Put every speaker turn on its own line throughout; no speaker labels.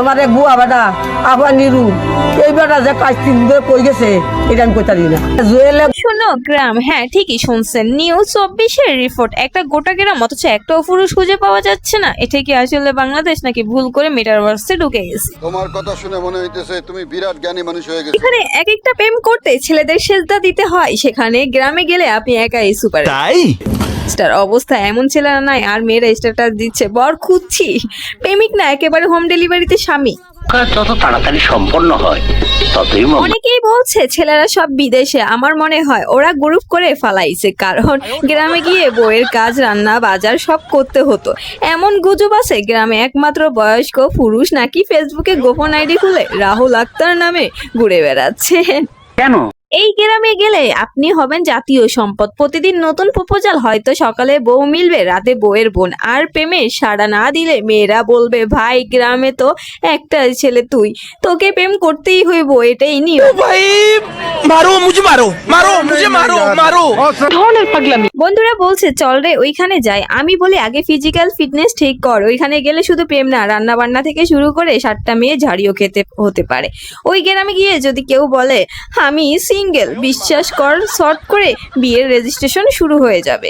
আমার এক বুয়া বেটা আবার নিরু। এই বেটা যে কাজ তিন ধরে কই গেছে এটা আমি কইতারি না। জুয়েলে
শোনো গ্রাম হ্যাঁ ঠিকই শুনছেন। নিউজ চব্বিশের রিপোর্ট একটা গোটা গ্রাম অথচ একটাও পুরুষ খুঁজে পাওয়া যাচ্ছে না। এটা কি আসলে বাংলাদেশ নাকি ভুল করে মেটারভার্সে ঢুকে গেছে?
তোমার কথা শুনে মনে হইতেছে তুমি বিরাট জ্ঞানী মানুষ হয়ে গেছো।
এখানে এক একটা প্রেম করতে ছেলেদের সেজদা দিতে হয়। সেখানে গ্রামে গেলে আপনি একাই সুপার।
তাই?
স্টার অবস্থা এমন ছেলেরা নাই আর মেয়েরা স্ট্যাটাস দিচ্ছে। বর খুঁজছি। প্রেমিক না একেবারে হোম ডেলিভারিতে স্বামী।
কাজ যত তাড়াতাড়ি সম্পন্ন হয় ততই
অনেকেই বলছে ছেলেরা সব বিদেশে। আমার মনে হয় ওরা গ্রুপ করে ফালাইছে কারণ গ্রামে গিয়ে বইয়ের কাজ রান্না বাজার সব করতে হতো। এমন গুজব আছে গ্রামে একমাত্র বয়স্ক পুরুষ নাকি ফেসবুকে গোপন আইডি খুলে রাহুল আক্তার নামে ঘুরে বেড়াচ্ছে
কেন?
এই গ্রামে গেলে আপনি হবেন জাতীয় সম্পদ। প্রতিদিন নতুন প্রপোজাল হয়তো সকালে বউ মিলবে, রাতে বউয়ের বোন। আর প্রেমে সাড়া না দিলে মেয়েরা বলবে, ভাই, গ্রামে তো একটা ছেলে তুই। তোকে প্রেম করতেই হইব, এটাই নিয়ম।
মারো মুঝে মারো মারো মুঝে মারো মারো।
বন্ধুরা বলছে চল রে ওইখানে যাই। আমি বলি আগে ফিজিক্যাল ফিটনেস ঠিক কর। ওইখানে গেলে শুধু প্রেম না রান্না বান্না থেকে শুরু করে সাতটা মেয়ে ঝাড়িও খেতে হতে পারে। ওই গ্রামে গিয়ে যদি কেউ বলে আমি সিঙ্গেল বিশ্বাস কর শর্ট করে বিয়ের রেজিস্ট্রেশন শুরু হয়ে যাবে।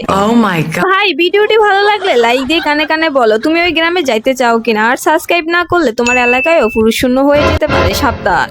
ভাই ভিডিওটি ভালো লাগলে লাইক দিয়ে কানে কানে বলো তুমি ওই গ্রামে যাইতে চাও কিনা? আর সাবস্ক্রাইব না করলে তোমার এলাকায়ও পুরুষ শূন্য হয়ে যেতে পারে সাবধান।